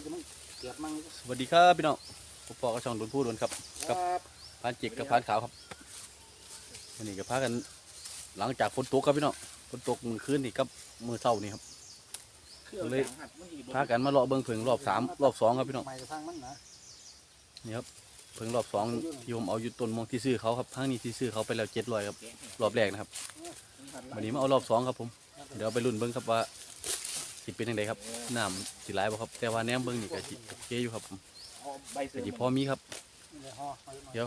ดมันเกียบมั่งสวัสดีครับพี่น้องผมปอกระช่องดุนพูดดุนครับครับพานจิกกับพานขาวครับวันนี้ก็พากัน หลังจากฝนตกครับพี่น้องฝนตกมือคืนนี่กับมือเช้านี่ครับเลยพากันมาเลาะเบิ้งเพิงรอบสามรอบสองครับพี่น้องไม่ทางมันนะนี่ครับเพิงรอบสองที่ผมเอาอยู่ต้นมองที่ซื้อเขาครับทั้งนี้ที่ซื้อเขาไปแล้วเจ็ดร้อยครับ รอบแรกนะครับวันนี้มาเอารอบสองครับผม เดี๋ยวไปลุ้นเบิ้งครับว่า สิเป็นยังไงครับน้ำสิไหลบ่ครับ แต่ว่าแนมเบิ้งนี่ก็สิโอเคอยู่ครับผมก็สิพอมีครับเลยห่อเอาเดี๋ยว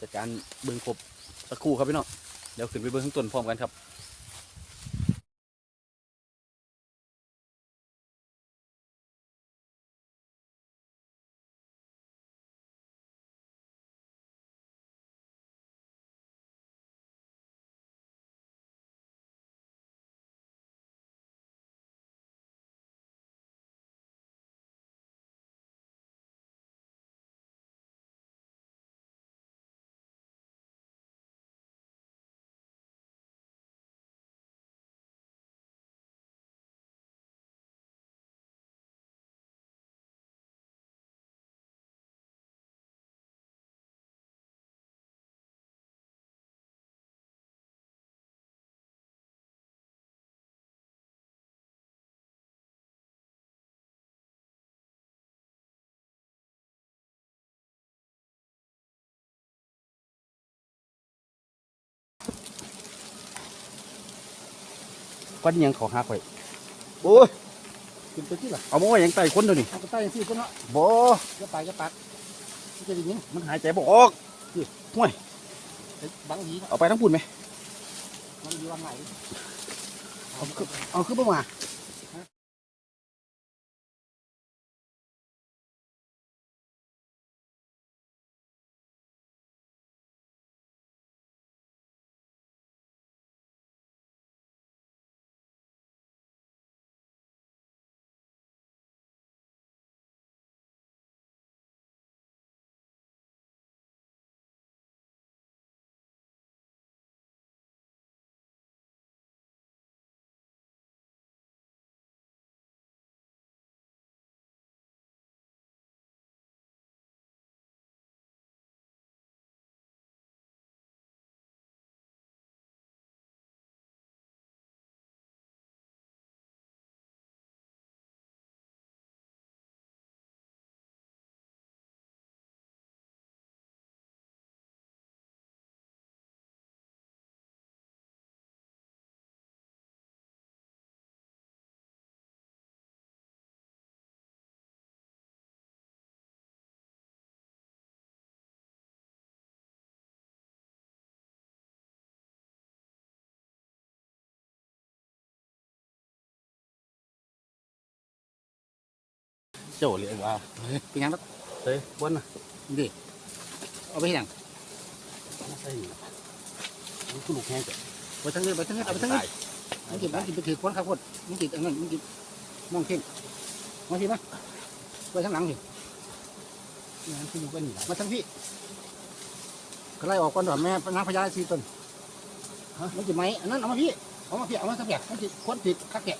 จัดการเบิ้งครบสักครู่ครับพี่น้องเดี๋ยวขึ้นไปเบิ้งข้างต้นพร้อมกันครับ ก้อนอิหยังเขาหักไว้โอ้ยกินไปที่ละเอามาไว้อยังไต่คนเดียวนี่เอาไปใต้ยังที่คนเนาะบ่จะไปจะปักมันจะได้ยิงมันหายใจบ่ออกบังหีเอาไปทั้งปุ่นไหมมันอยู่วางไหนเอาคือเอาคือบ่มา โจ้เลยว่าเป็นยังไงเฮ้ยบนน่ะดิเอาไปยังใส่นี่มันคือลูกแห้งจ้ะไปทั้งนี้ไปทั้งนี้เอาไปทั้งนี้มันกินมันกินไปถือคนครับคนมันกินอันนั้นมันกินมองเข่งมองทีมั้ยไปทั้งหลังสิงานที่อยู่กันนี่ล่ะมาทั้งพี่ก็ไล่ออกก่อนว่าแม่นางพญาสีตนฮะมันจะไหมอันนั้นเอามาพี่เอามาพี่เอามาทั้งแกมันจะคนติดคักแกะ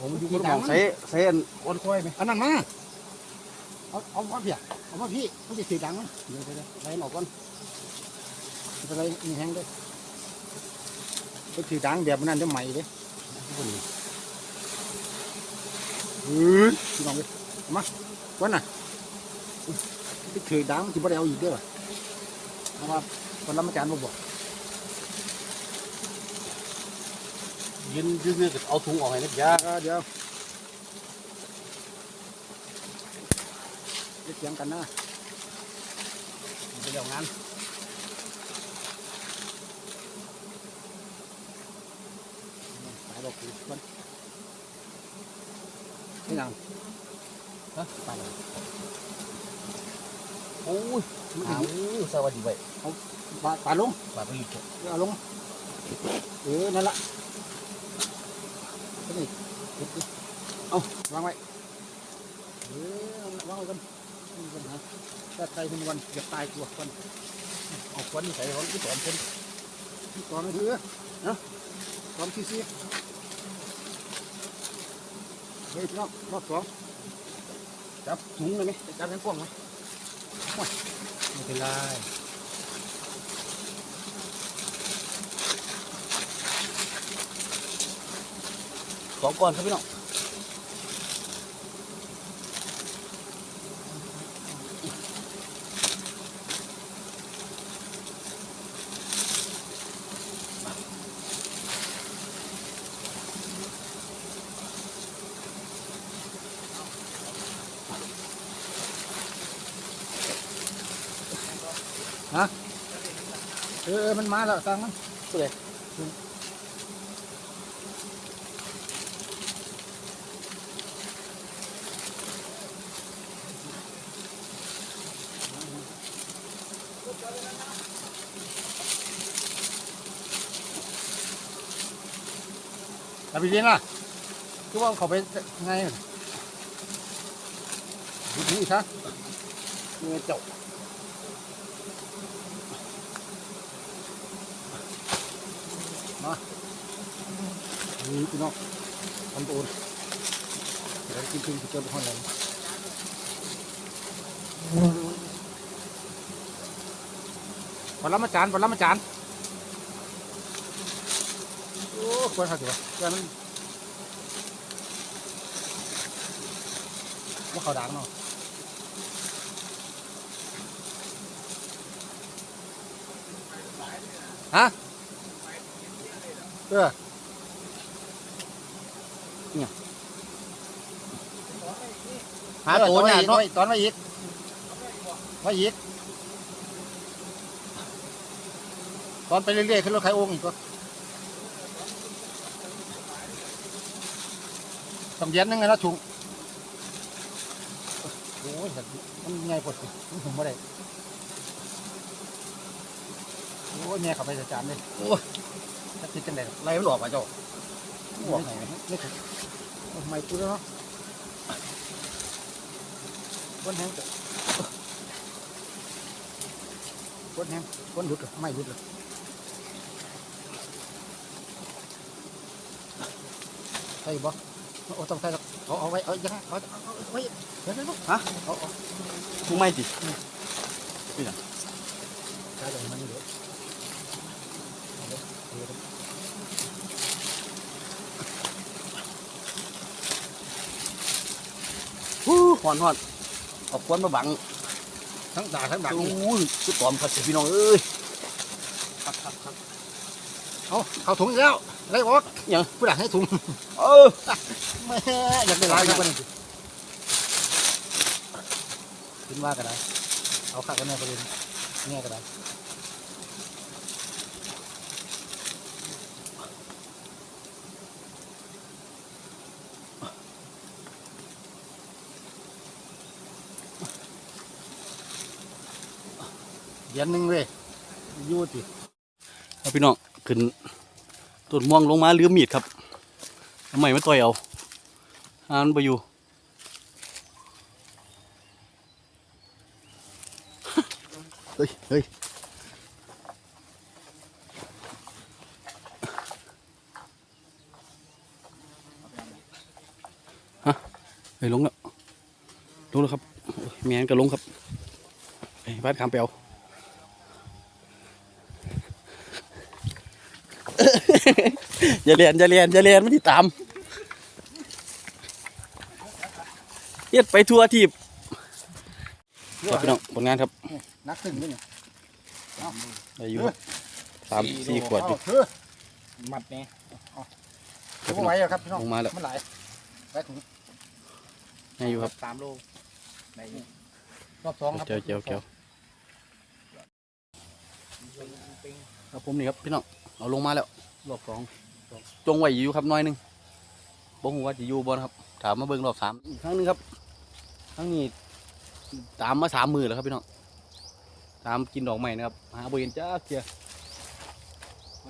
ผมอยู่คนมองใส่ใส่อันอ้วนควายไหมอันนั้นมา เอาเอามาพี่เอามาพี่มันจะสีดังมั้ยเดี๋ยวเดี๋ยวเดี๋ยวไล่มันออกก่อนจะไล่มีแห้งด้วยไปสีดังแบบนั้นจะใหม่เลยคนนี้เฮ้ยพี่น้องเลยเอามาวันน่ะไปถือดังมันจะไม่ได้เอาอีกเด้อวะเอามาคนรับมาจานบ่บอกยืนยืนๆก็เอาถุงออกให้นักยาเออเดี๋ยว เดี๋ยวเถียงกันนะไปเดี๋ยวงานไปบอกคือมันไม่ยังฮะไปเลยโอ้ยมันอ้าวสวัสดีไว้ปาปลาลงบาไปอยู่จ้ะเอาลงเออนั่นละนี่เอาวางไว้เออวางไว้กัน นี่กันฮะถ้าตายเป็นวันจะตายตัวคนเอาควันใส่เขาที่สอนคนที่ก่อนนั่นคือเนาะความที่สี่เฮ้ยพี่น้องรอบสองจับถุงเลยไหมจับทั้งกล้องไหมไม่เป็นไรสองก้อนครับพี่น้อง เออเออมันมาแล้วตังมันตัวเล็กแต่พี่เลี้ยงล่ะคือว่าเขาไปไงนี่ซะเงี้ยเจ้า มานี่พี่น้องทำตัวเดี๋ยวกินกินเจอบุคคลเลยวันละมาจานวันละมาจานโอ้ควรครับถือว่าแกมันว่าเขาดังเนาะฮะ เออเนี่ยหาตัวเนี่ยน้อยตอนมาอีกมาอีกตอนไปเรื่อยๆขึ้นรถไถโอ่งอีกก็ต้องเย็นนึงไงนะถุงโอ้ยมันไงปวดสิมันถุงไม่ได้โอ้ยแม่เขาไปจัดการเลยโอ้ย จะติดกันได้ไล่มันออกมาเจ้าบอกไหนไม่ถึงทำไมกูแล้วเนาะก้นแห้งก้นแห้งก้นหลุดเหรอไม่หลุดเหรอใช่บ่โอ้ต้องใส่เอาเอาไว้เอายังไงเอาเอาเอาไว้เดี๋ยวเดี๋ยวฮะเอาเอามึงไม่ติใช่แต่มันเดี๋ยวเอาเลยเอาเลย ฮู้หอนหอนเอาควนมาบังทั้งด่าทั้งดักโอ้นี่ยสุดตอมครับพี่น้องเอ้ยเอาเอาถุงอีกแล้วอะไรบอกยังผู้ดักให้ถุงเออแม่อยากได้หลายกว่านี้คิดว่ากันได้เอาข้ากันแน่ประเด็นแง่กันได้ เย็นหนึ่งเลยอยูติเอาพี่น้องขึ้นต้นม่วงลงมาลืมมีดครับทำไมไม่ต่อยเอาหามันไปอยู่เฮ้ยเฮ้ยฮะเฮ้ยลงแล้วลงแล้วครับโอ้ยแมนก็ลงครับไอ้บ้านคำเปียว อย่าเรียนอย่าเรียนอย่าเรียนไม่ติดตามเฮ็ดไปทั่วทีบครับพี่น้องผลงานครับนักขึ้นด้วยเนี่ยได้อยู่ครับสามสี่ขวดอยู่เฮ้ยมัดเนี่ยผมไหวแล้วครับพี่น้องลงมาแล้วมันไหลไปถุงให้อยู่ครับสามโลไหนรอบสองครับเจียวเจียวเจียวครับผมนี่ครับพี่น้องเอาลงมาแล้ว รอบสองจงไว้อยู่ครับหน้อยหนึงบ่ฮู้ว่าจะอยู่บ่นะครับ ถามมาเบิ่งรอบสามอีกครั้งหนึงครับ ครั้งนี้ตามมาสามมือแล้วครับพี่น้องตามกินดอกไม้นะครับหาบ่เห็นจ้าเกีย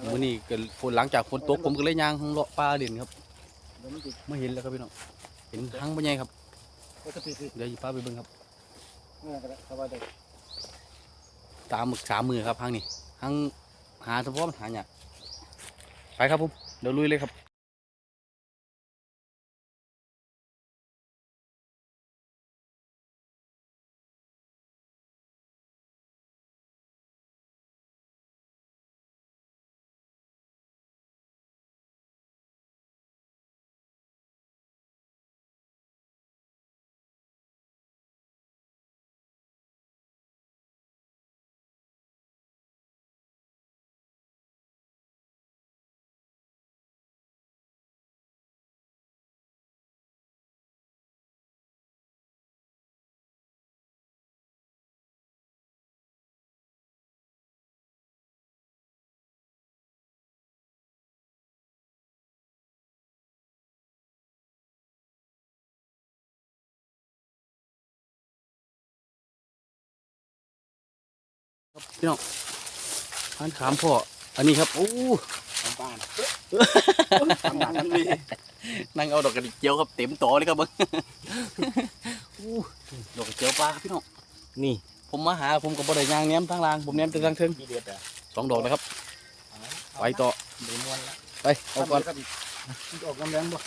มื้อนี้ก็ฝนหลังจากฝนตกผมก็เลยย่างเลาะป่าเด่นครับเดี๋ยวมันติดไม่เห็นแล้วครับพี่น้องเห็นทั้งบ่ใหญ่ครับก็จะติดสิเดี๋ยวสิพาไปเบิ่งครับเมื่อกันสบายใจตามหมึกสามมือครับพังนี่พังหาเฉพาะมันหาเนี่ยาก ไปครับผมเดี๋ยวลุยเลยครับ ครับพี่น้องพันขามพ่ออันนี้ครับโอ้ของบ้านนั่งเอาดอกกระดิกเจียวครับเต็มต่อเลยครับเบิ้งอู้ดอกกระเจียวปลาครับพี่น้องนี่ ผมมาหาผมกับบ่ได้ยางแหนมทางล่างผมแหนมแต่ทางเทิงมีเด็ดอะสองดอกนะครับไปต่อเดือนวันละไปเอาก่อนมันออกกำแรงบ่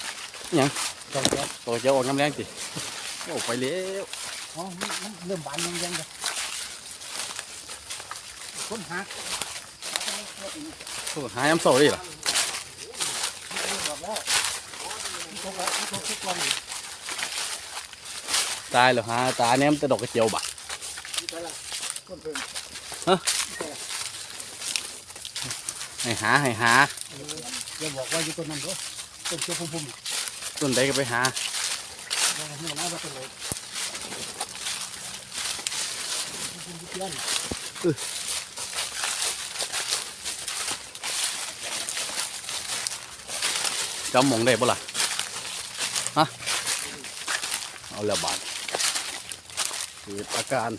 หยังดอกเดียวดอกกระเจียวออกน้ำแรงสิโอ้ไปแล้วอ๋อมันมันเริ่มบานยังยังเลย คนหาโอ้หาย้ำโซ่ดิล่ะบอกแล้วทุกแล้วทุกทุกวันอยู่ตายแล้วหาตาแหนมแต่ดอกกระเจียวบะที่ไปละให้หาให้หาอย่าบอกว่าอยู่ต้นนั้นด้วยต้นเขียวพุ่มต้นใดก็ไปหาเราไม่เอาว่าต้นเลยพุ่มๆที่เตี้ยน จำมองได้ปะล่ะฮะเอาแล้วบาดเกิดอาการ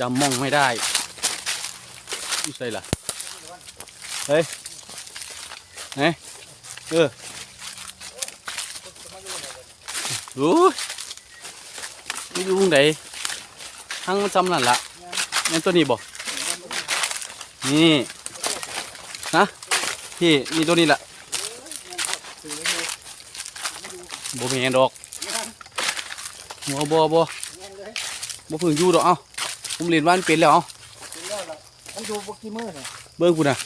จำมองไม่ได้ไม่ใช่ล่ะเฮ้ยเฮ้ยเออโอ้ยไม่อยู่งไหนทั้งมันจำนั่นละนั่นตัวนี้บ่นี่ฮะพี่นี่ตัวนี้แหละ บ่มีเงินดอกบ่บ่บ่แม่นเลยบ่เพิ่งอยู่ดอกเอ้าผมเรียนว่านเป็นแล้วเอ้าถึงแล้วล่ะมันอยู่บกี่มือเนี่ยเบิ่งพุ่นน่ะ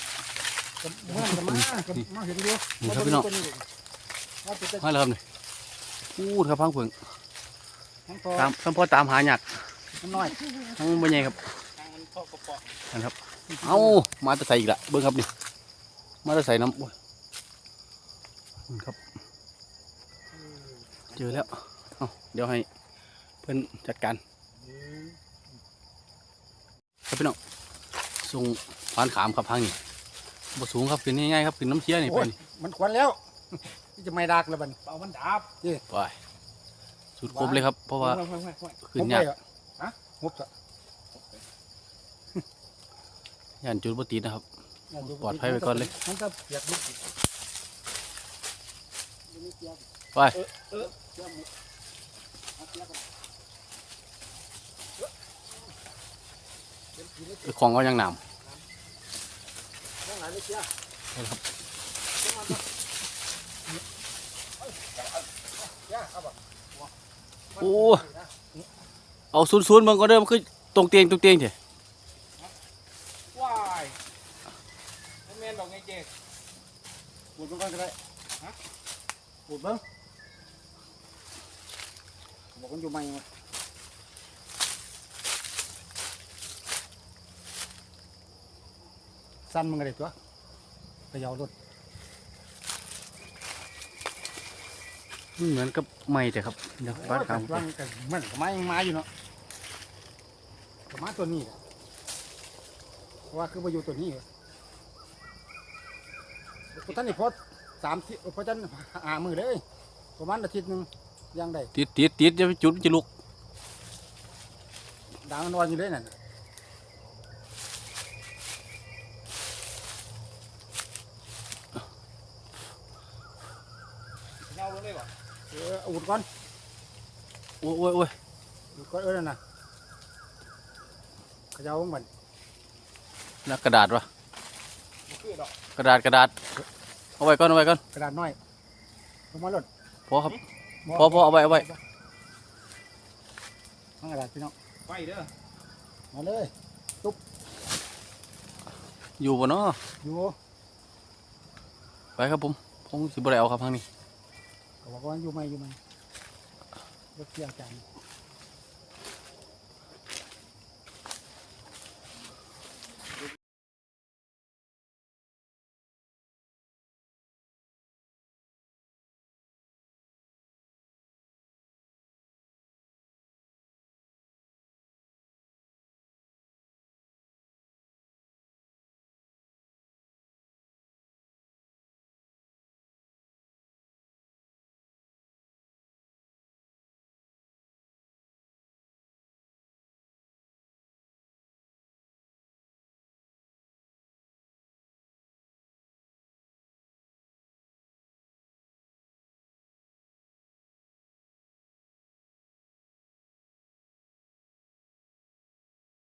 ก็เมื่อจะมาก็มาเห็นอยู่นี่ครับพี่น้องมาเป็นมาแล้วครับนี่พูดครับพังเพิ่งทั้งพอตามทั้งพ่อตามหาหยักทั้งน้อยทั้งบ่ใหญ่ครับพ่อกระป๋องนั่นครับเอ้ามาแตะใส่อีกละเบิ่งครับนี่มาแตะใส่น้ำโอ้ยนั่นครับเจอแล้วเอ้าเดี๋ยวให้เพิ่นจัดการครับพี่น้องส่งผ่านขามครับพังนี่บ่สูงครับขึ้นง่ายๆครับขึ้นน้ำเชี่ยนี่ไปโอ้ยนี่มันควันแล้วที่จะไม่ดักแล้วบัดนเปล่ามันดับไปสุดครบเลยครับ เพราะว่าห้อยห้อยห้อยห้อยขึ้นยากผมไปอะฮะงบจะย่านจุดปติดนะครับ ปลอดภัยไว้ก่อนเลยมันก็เปียกลุก ไปของเอายังหนามโอ้ เอาศูนย์ศูนมันก็เริ่มนคือตรงเตียงตรงเตียงเถอะ ว้ายมันแม่นดอกไงเจ๊ ปวดมันก่อนก็ได้ฮะปวดเบ้างบอกมันอยู่ไหมวะ สั้นมันก็ได้ตัวไปยาวรถมันเหมือนกับไม่แต่ครับเดี๋ยวบ้านขามร่างกันมันกับไม้ยังมาอยู่เนาะกับไม้ตัวนี้แหละเพราะว่าคือมาอยู่ตัวนี้เหรอพอท่านนี่พอสามที่พอท่านหามือเลยประมาณอาทิตย์หนึงยังได้ติดติดติดจะไปจุดมันจะลุกด่างมันนอนอยู่เลยนั่นน่ะ เงาลงเลยวะ เอออุดก่อนโอ้ยโอ้ยโอ้ยอุดก่อนเออนั่นน่ะเขย่าของมันแล้วกระดาษวะมันคือดอกกระดาษกระดาษเอาไว้ก่อนเอาไว้ก่อนกระดาษน้อยลงมาลดพอครับพอพอเอาไว้เอาไว้ทั้งกระดาษพี่น้องไฟเด้อมาเลยอยู่บ่เนาะอยู่ไปครับผมคงสิบ่ได้เอาครับทางนี้ ก็บอกว่าอยู่ไหมอยู่ไหมรถเที่ยวจาน